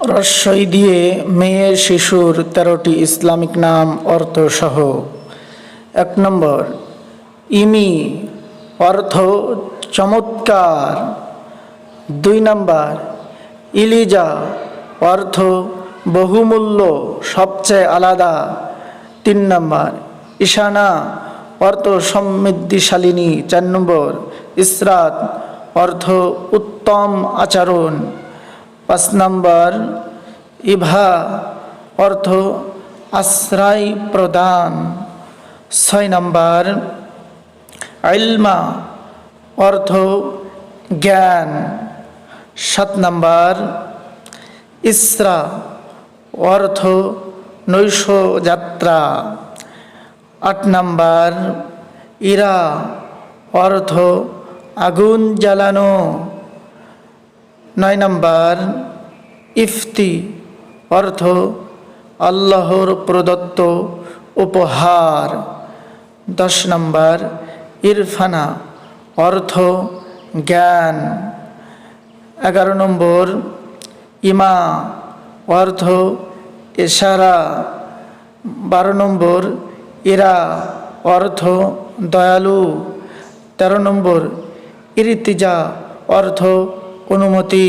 রস্বই দিয়ে মেয়ে শিশুর তেরোটি ইসলামিক নাম, অর্থসহ। এক নম্বর, ইমি, অর্থ চমৎকার। দুই নম্বর, ইলিজা, অর্থ বহুমূল্য, সবচেয়ে আলাদা। তিন নম্বর, ঈশানা, অর্থ সমৃদ্ধিশালিনী। চার নম্বর, ইসরাত, অর্থ উত্তম আচরণ। পাঁচ নম্বর, ইভা অর্থ আশ্রয় প্রদান। ছয় নম্বর আইলমা অর্থ জ্ঞান। সাত নম্বর, ইসরা অর্থ নৈশ যাত্রা। আট নম্বর, ইরা অর্থ আগুন জ্বালানো। নম্বর, ইফতি অর্থ আল্লাহর প্রদত্ত উপহার। দশ নম্বর, ইরফানা অর্থ জ্ঞান। এগারো নম্বর, ইমা অর্থ এশারা বারো নম্বর, ইরা অর্থ দয়ালু। তেরো নম্বর, ইরিতিজা অর্থ অনুমতি